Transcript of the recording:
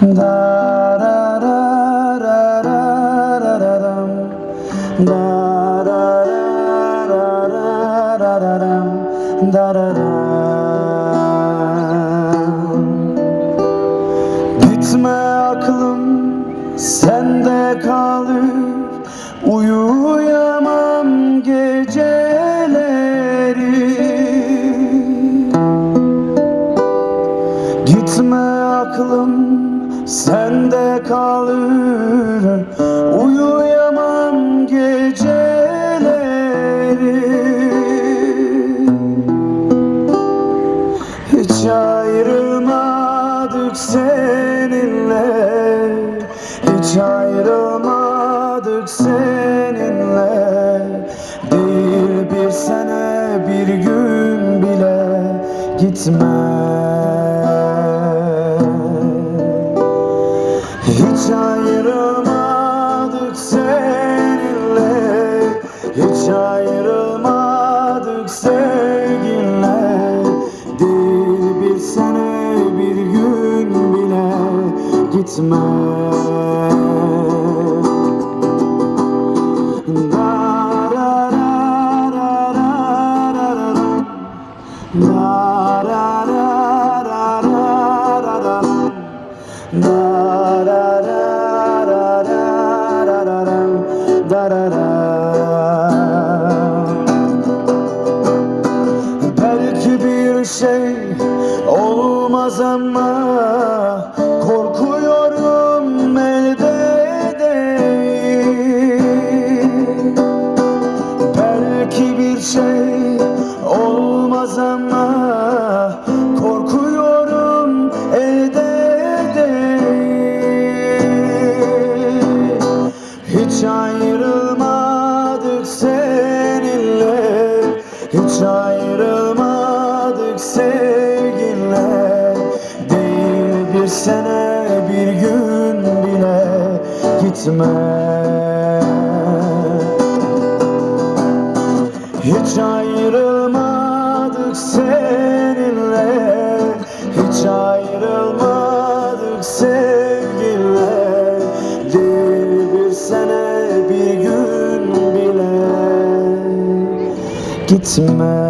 Da ra ra ra ra ra ra ram. Da ra ra ra ra ra ra ram. Da ra ra. Gitme aklım sende kalır Uyuyamam sende kalır Uyuyamam geceleri. Hiç ayrılmadık seninle Hiç ayrılmadık seninle. Değil bir sene bir gün bile gitme hiç ayrılmadık seninle. Hiç ayrılmadık sevginle Değil bir sene bir gün bile gitme. Da ra ra ra ra ra. Da olmaz ama korkuyorum elde değil. Belki bir şey olmaz ama korkuyorum elde değil. Hiç ayrılmadık seninle Hiç ayrılmadık sene bir gün bile gitme. Hiç ayrılmadık seninle. Hiç ayrılmadık sevginle Değil bir sene bir gün bile Gitme